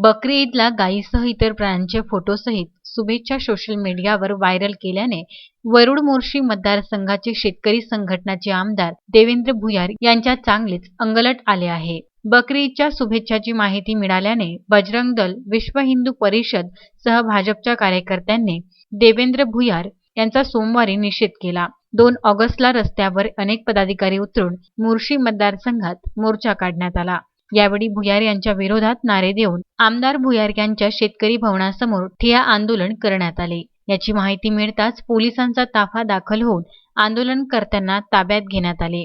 बकरी ईदला गायीसह इतर प्राण्यांचे फोटोसहित शुभेच्छा सोशल मीडियावर व्हायरल केल्याने वरुड मोर्शी मतदारसंघाचे शेतकरी संघटनाचे आमदार देवेंद्र भुयार यांच्या चांगलेच अंगलट आले आहे. बकरी ईदच्या शुभेच्छाची माहिती मिळाल्याने बजरंग दल विश्व हिंदू परिषद सह भाजपच्या कार्यकर्त्यांनी देवेंद्र भुयार यांचा सोमवारी निषेध केला. दोन ऑगस्टला रस्त्यावर अनेक पदाधिकारी उतरून मुर्शी मतदारसंघात मोर्चा काढण्यात आला. यावेळी भुयार यांच्या विरोधात नारे देऊन आमदार भुयार यांच्या शेतकरी भवनासमोर ठिया आंदोलन करण्यात आले. याची माहिती मिळताच पोलिसांचा ताफा दाखल होऊन आंदोलनकर्त्यांना ताब्यात घेण्यात आले.